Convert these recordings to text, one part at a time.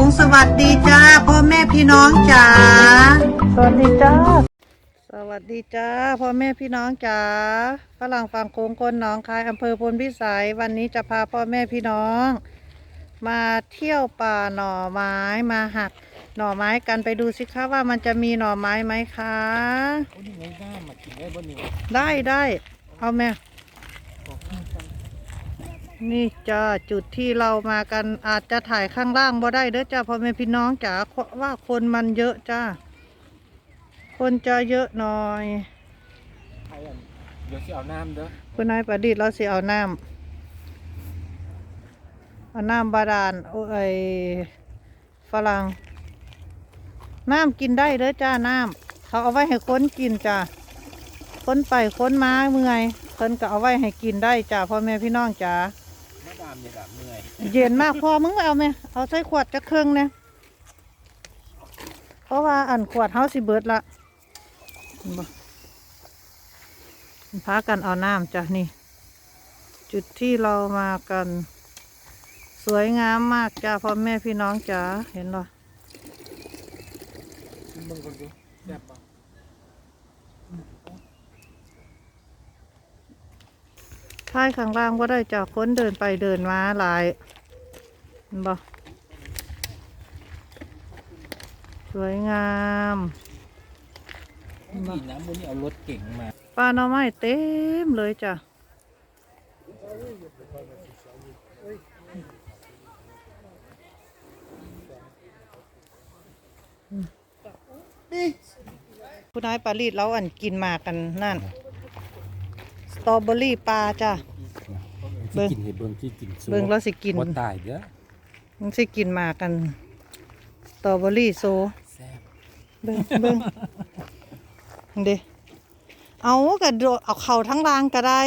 งสวัสดีจ้าพ่อแม่พี่น้องจ๋าสวัสดีจ้าสวัสดีจ้าพ่อแม่พี่น้องจ๋าฝรั่งฝั่งโค้งคนหนองคายอำเภอพลพิสัยวันนี้จะพาพ่อแม่พี่น้อง มาเที่ยวป่าหน่อไม้มาหักหน่อไม้กันไปดูสิคะว่ามันจะมีหน่อไม้ไหมคะโอ้นี่ไงหน้ามากินได้บ่นี่ได้ได้เอาแม่ นี่จ้าจุดที่เรามากันอาจจะถ่ายข้างล่างบ่ได้เด้อจ้าพ่อแม่พี่น้องจ๋าเพราะว่าคนมันเยอะจ้าคนจะเยอะหน่อยใครอะเดี๋ยวสิเอาน้ำเด้อคุณนายประดิษฐ์เราสิเอาน้ำเอาน้ำบาดาลโอ้ยฝรั่งน้ำกินได้เด้อจ้าน้ำเขาเอาไว้ให้คนกินจ้าคนไปคนมาเมื่อยเพิ่นก็เอาไว้ให้กินได้จ้าพ่อแม่พี่น้องจ๋ามาดามเนี่ยแบบเหนื่อยเย็นมากพอมึงเอาไหมเอาใส่ขวดจะเครื่องเนี่ยเพราะว่าอันขวดเฮาสิเบิดละเห็นบ่พากันเอาน้ำจ้ะนี่ จุดที่เรามากัน สวยงามมากจ้าพ่อแม่พี่น้องจ๋าเห็นบ่ชิมมึงคนดูแซ่บปะ ท้ายข้างล่างว่าได้จ้าคนเดินไปเดินมาหลายเห็นบ่สวยงามดีนะวันนี้เอารถเก่งมาปลาหน่อไม้เต็มเลยจ้ะคุณนายปารีดเราอันกินหมากกันนั่นส ตรอเบอรี่ปลาจ้ะ เบิ่งกินเห็ดเบิ่งที่กินสู้เบิ่งแล้วสิกินบ่ตายเด้อมันสิกินหมากกันสตรอเบอรี่โซ แซ่บเบิ่งเบิ่งเด้เอากระโดดเอาเข่าทั้งรางก็ได้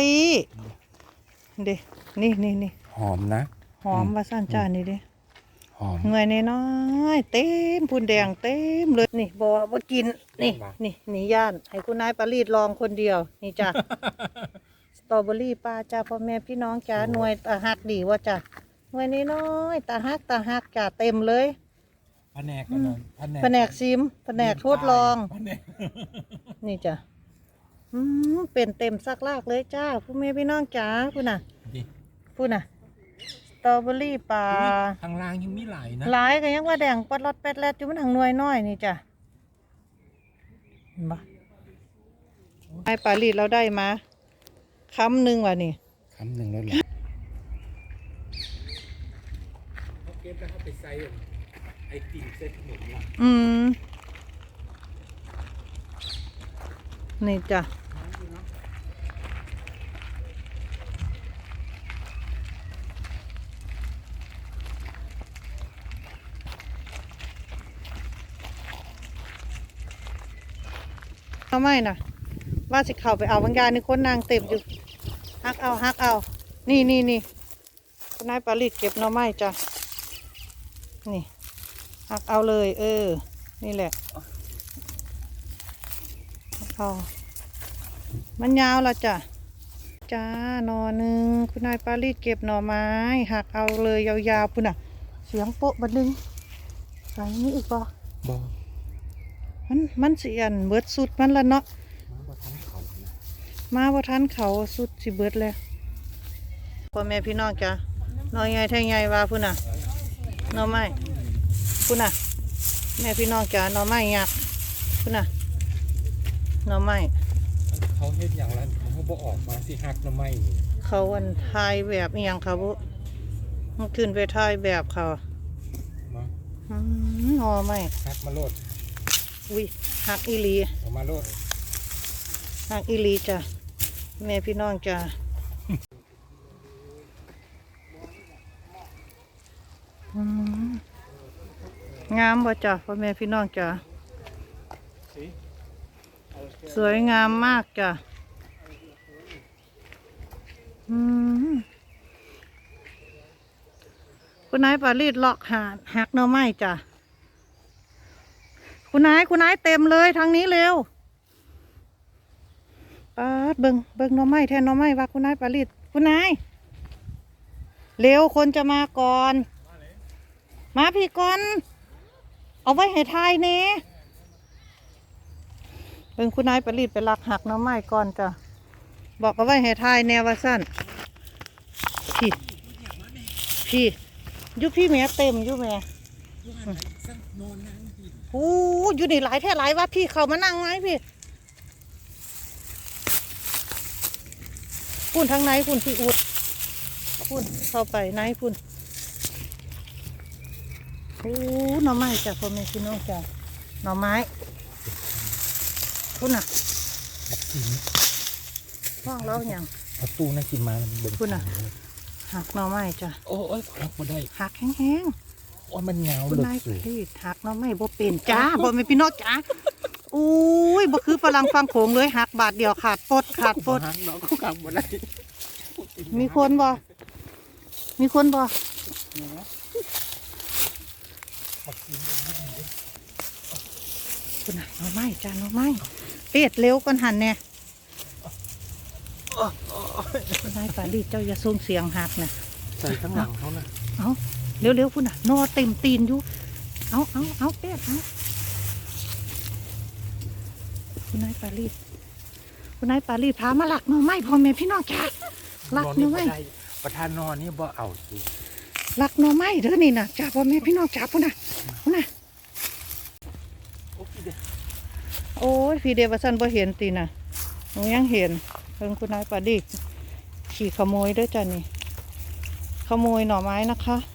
เด้นี่นี่นี่หอมนะ หอมว่าสั้นจ้านี่เด้ หอมเงยน้อยๆเต็มพูนแดงเต็มเลยนี่บอกว่ากินนี่ว่ะนี่นี่ย่านให้คุณนายปารีดลองคนเดียว นี่จ้ะสตรอเบอรี่ป้าจ้าพ่อแม่พี่น้องจ้าหน่วยตาหักดีว่าจ้ะหน่วยน้อยๆตาหักตาหักจ้าเต็มเลยแผนกกันนะแผนกซิมแผนกทดลองแผนกนี่จ้ะอืมเป็นเต็มซักลากเลยจ้าพ่อแม่พี่น้องจ้าพูดน่ะดิพูดน่ะส ตรอเบอรี่ปลาข้างล่างยังมีหลายนะหลายก็ยังว่าแดงปัดรอดแปดแลดอยู่มันทางหน่วยน้อยนี่จ้ะเห็นปะไอ้ปลาลีดเราได้มาคำหนึ่งว่ะนี่คำหนึ่งแล้วเหรอเก็บแล้วเขาไปใส่ไอติมเซ็ตขนมละอืมนี่จ้ะ เอไม่นะว่าสิเข้าไปเอาบางยานนี่คนนางเต็มอยู่ฮักเอาฮักเอา นี่นี่นี่คุณนายปาลิดเก็บหน่อไม้จ้ะนี่หักเอาเลย เออ นี่แหละเอามันยาวละจ้ะจ้าหนอหนึ่งคุณนายปารีสเก็บหน่อไม้หักเอาเลยยาวๆพุ่นอะ เสียงโป๊ะบัดนึงใส่นี่อีกปะบอ มันมันเสียนเบิดสุดมันละเนาะมาบ่ทันเขานะมาว่าทันเขาสุดสิเบิดแล้วพ่อแม่พี่น้องจ้ะน้อยใหญ่แท่งใหญ่ว่าพุ่นน่ะหน่อไม้พุ่นน่ะ แม่พี่น้องจ้ะหน่อไม้ยักษ์พุ่นน่ะหน่อไม้เขาเฮ็ดอย่างนั้นเขาบ่ออกมาสิหักหน้ำไม้นี่เขาอันทายแบบอหย่างเขาบุมันขึ้นไปทายแบบเขามาอืมหน่อไม้หักมาโลด อุ้ยหักอีหลีเอามาโลดหักอีหลีจ้ะแม่พี่น้องจ้ะอืมงามบ่จ้ะพ่อแม่พี่น้องจ้ะสิเอาแค่สวยงามมากจ้ะอืมคุณนายปารีดเลาะหาหักหน่อไม้จ้ะ คุณนายคุณนายเต็มเลยทางนี้เร็วปาดเบิงเบิงน่องไม้แทนน่องไม้ว่าคุณนายปารีดคุณนายเร็วคนจะมาก่อน มาพี่ก่อน เอาไว้ให้ทายเน่เบิงคุณนายปรีดไปลักหักน้ำไม้ก่อนจ้ะบอกเอาไว้ให้ทายแนวว่าสั้นพี่พี่ยุพี่แม่เต็มยุแม่นอนนาน งกินโอ้อยู่นี่หลายแท่หลายว่าพี่เขามานั่งไหมพี่พุ่นทางไหนพุ่นพี่อุดพุ่นเข้าไปไหนพุ่นโอ้หน่อไม้จ้ะพ่อแม่พี่น้องจ้ะหน่อไม้พุ่นอะกินว่างแล้วอย่างประตูนั่งกินมามันเบิ่งคุณน่ะหักหน่อไม้จ้ะโอ้ยรับมาได้หักแห้งโอ้ยมันเหงาๆคุณเหลือนายเกินพี่หักหน่อไม้บ่เป็นจ้าบ่แม่นพี่น้องจ้าอุ้ยบ่คือฝรั่งฟังโขงเลยหักบาทเดียวขาดปดขาดปดหักน้องเขากลับมาได้มีคนบ่มีคนบ่มากินคุณน่ะหน่อไม้จ้าหน่อไม้เป็ดเร็วก่อนหันแน่คุณนายปารีเจ้าอย่าส่งเสียงหักนะใส่ข้างหลังเขานะเอา เร็วๆคุณน่ะนอเต็มตีนอยู่ เอาเอาเอาเป็ดเอาคุณนายปารีคุณนายปารีพามาหลักหน่อไม้พ่อแม่พี่น้องจ้าหลักหน่อไม้ได้ประธานนอนนี่บ่เอาสิหลักหน่อไม้เด้อนี่นะจ้าพ่อแม่พี่น้องจ้าพุ่นน่ะพุ่นน่ะโอ้ยเดี๋ยวโอ้ยพี่เดวสันบ่เห็นตีน่ะหนูยังเห็นเพิ่งคุณนายปาดิกขี่ขโมยเด้วยจ้ะนี่ ขโมยหน่อไม้นะคะโ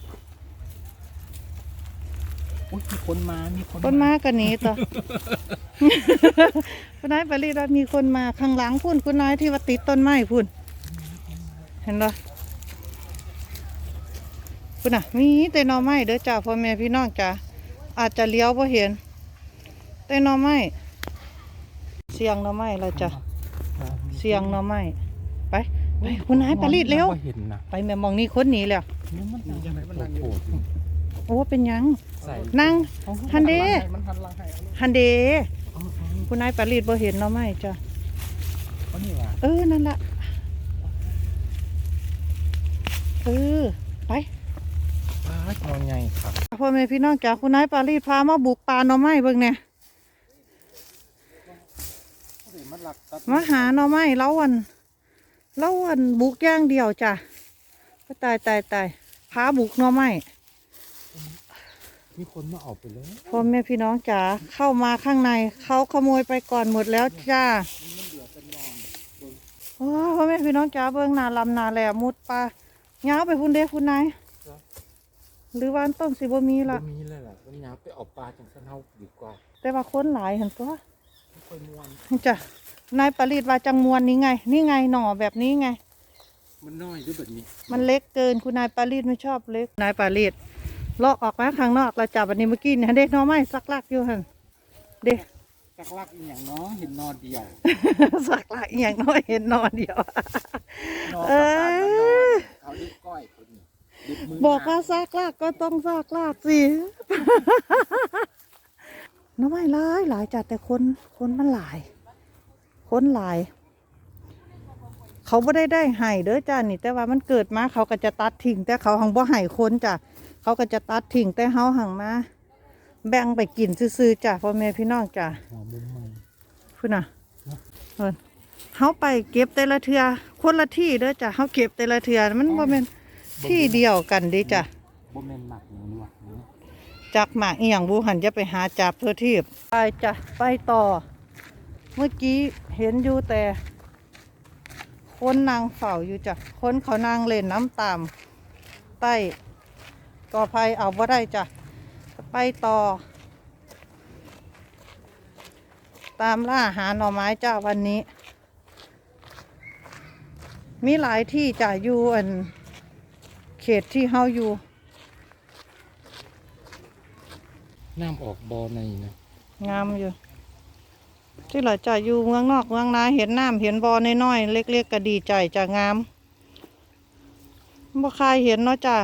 อ้ยมีคนมา มีคนคนมากันนี้ต่อคุณนายปาดิกมีคนมาข้างหลังพุ่นคุณนายที่ว่าติดต้นไม้พุ่น เห็นปะคุณน่ะ มีแต่หน่อไม้เด้อจ้าพ่อแม่พี่น้องจ้าอาจจะเลี้ยวพอเห็น แต่หน่อไม้เสียงหน่อไม้เราจ้ะเสียงหน่อไม้ไปไปคุณนายปารีดเร็วบ่เห็นนะไปแม่มองนี่คนหนีแล้วนี่มันยังไงมันนั่ง อยู่โอ้เป็นหยังใส่นั่งฮันเดมันหันหลังให้เอาฮันเดเอาคุณนายปารีดบ่เห็นหน่อไม้จ้ะเอานี่ว่ะเออนั่นละเออไปอ้ายนอนไงครับพ่อแม่พี่น้องจ้ะคุณนายปารีดพามาบุกป่าหน่อไม้เบิ่งเนี่ยมันหลักตัดมาหาหน่อไม้เล้าวันเล้าวันบุกอย่างเดียวจ้ะก็ตายตายตายพาบุกหน่อไม้ มีคนมาเอาไปเลยพ่อแม่พี่น้องจ๋าเข้ามาข้างในเขาขโมยไปก่อนหมดแล้วจ้าโอ้พ่อแม่พี่น้องจ๋าเบิ่งหนาลำหนาแหลมมุดปลาเงาวไปพุ่นเด้คุณนายหรือว่าต้นสิบ่มีบ่ละมีเลยล่ะมันยาวไปเอาปลาจังสันเฮาดีกว่า แต่ว่าคนหลายเห็นตัวไม่ค่อยม่วนนี่จ้ะนายปรีดว่าจังมวนนี้ไง นี่ไงหน่อแบบนี้ไง มันน้อยหรือแบบนี้ มันเล็กเกินคุณนายปารีดไม่ชอบเล็ก นายปารีด ลอกออกมาข้างนอกเราจับอันนี้เมื่อกี้เนี่ยเด็กน้อไม้สักลักอยู่หันเด็กสักลักอีหยังเนาะเห็นนอนเดียว สักลักอหย่างน้อยเห็นนอนเดียวนอนเอกับปลาอมันนอนเขาดิบก้อยคนนี้ดิบมือบอกว่าหซากลากก็ต้องซากลากสิน้ำไม่หลายหลายจัดแต่คนคนมันหลาย คนหลาย เขาไม่ได้ได้ไห้เด้อจ้านี่ แต่ว่ามันเกิดมาเขาก็จะตัดทิ้งแต่เขาหังบ่ไห้คนจ้ะ เขาก็จะตัดทิ้งแต่เฮาหังมาแบ่งไปกินซื่อๆจ้ะพ่อแม่พี่น้องจ้ะหัวมุมมันพุ่นน่ะเอิ้นเฮาไปเก็บแต่ละเทือคนละที่เด้อจ้ะเฮาเก็บแต่ละเทือมันบ่แม่นที่เดียวกันเดิจ้ะบ่แม่นหมักอย่างนี้ว่ะนี่จักหมากอีหยังบูหันจะไปหาจับเพื่อทีบไปจ้ะไปต่อ เมื่อกี้เห็นอยู่แต่คนนางเฝ้าอยู่จ้ะคนเขานางเล่นน้ำตามใต้ กอไผ่เอาบ่ได้จ้ะไปต่อ ตามล่าหาหน่อไม้จ้าวันนี้ มีหลายที่จ้ะอยู่อัน เขตที่เฮาอยู่น้ำออกบ่อในนะงามอยู่ ที่เราจะอยู่เมืองนอกเมืองนาเห็นน้ำเห็นบอน้อยๆเล็กๆก็ดีใจจะงามบ่คายเห็นเนาะจ้ะ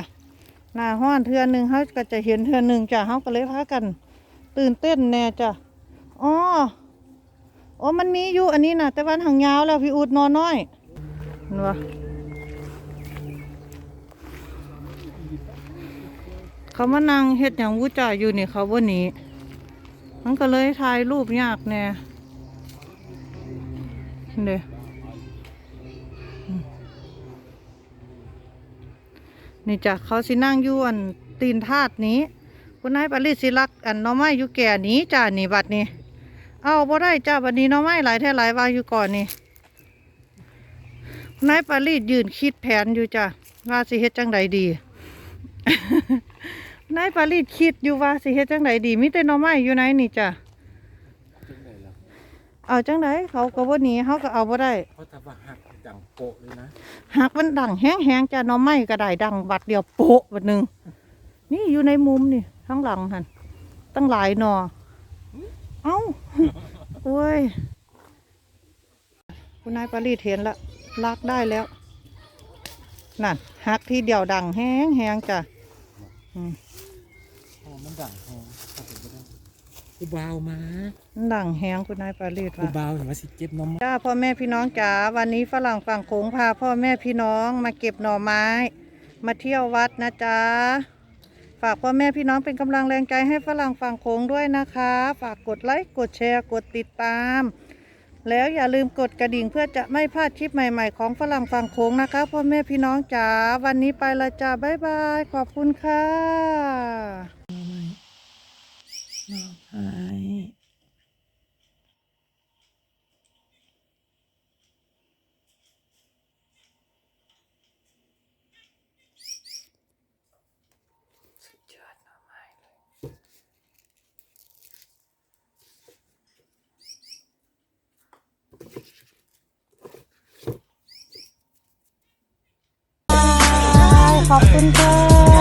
หน้าห้อนเทือหนึ่งเขาก็จะเห็นเทือหนึ่งจ้ะเขาก็เลยพากัน ตื่นเต้นแน่จ้ะอ๋ออ๋อมันมีอยู่อันนี้นะแต่วันหางยาวแล้วพี่อูดนอนน้อยเห็นปะเขามานั่งเฮ็ดอย่างวูจ่าอยู่นี่เขาบ่หนีมันก็เลยถ่ายรูปยากแน่เด้อ นี่จ้ะเขาสินั่งอยู่อันตีนทาดนี้คุณนายปริศิลักอันน้องไม้อยู่แก่นี้จ้านี่บัดนี้เอาบ่ได้จ้าบัดนี้น้องไม้หลายแท้หลายวางอยู่ก่อนนี่คุณนายปริศยืนคิดแผนอยู่จ้ะว่าสิเฮ็ดจังใดดีนายปารีดคิดอยู่ว่าสิเฮ็ดจังไดดีมีแต่น่อไม้อยู่ไหนนี่จ้ะ เอาจังไดเขาก็บ่หนีเขาก็เอาบ่ได้เพราะถ้าว่าหักดังโปะเลยนะหากมันดังแห้งๆจ้ะหน่อไม้ก็ได้ดังบัดเดียวโปะบัดหนึงนี่อยู่ในมุมนี่ข้างหลังหั่นตั้งหลายหน่อเอ้าโอ้ยคุณนายปารีดเห็นละลากได้แล้ว นั่นหักทีเดียวดังแห้งๆจ้ะอืมพอมันดังพอถ้าเป็นก็ได้ กูเบาวมามันดังแห้งคุณนายปารีดกูว่าเบาวเห็นว่าสิเก็บน้ำจ้าพ่อแม่พี่น้องจ๋าวันนี้ฝรั่งฝั่งโขงพาพ่อแม่พี่น้องมาเก็บหน่อไม้ มาเที่ยววัดนะจ๊ะฝากพ่อแม่พี่น้องเป็นกำลังแรงใจให้ฝรั่งฝั่งโขงด้วยนะคะ ฝากกดไลค์กดแชร์กดติดตาม แล้วอย่าลืมกดกระดิ่งเพื่อจะไม่พลาดคลิปใหม่ ๆ ของฝรั่งฝั่งโขงนะคะพ่อแม่พี่น้องจ๋าวันนี้ไปละจ้าบ๊ายบาย ขอบคุณค่ะ หายสดยอดหน่อไม้เลยขอบคุณค่ะ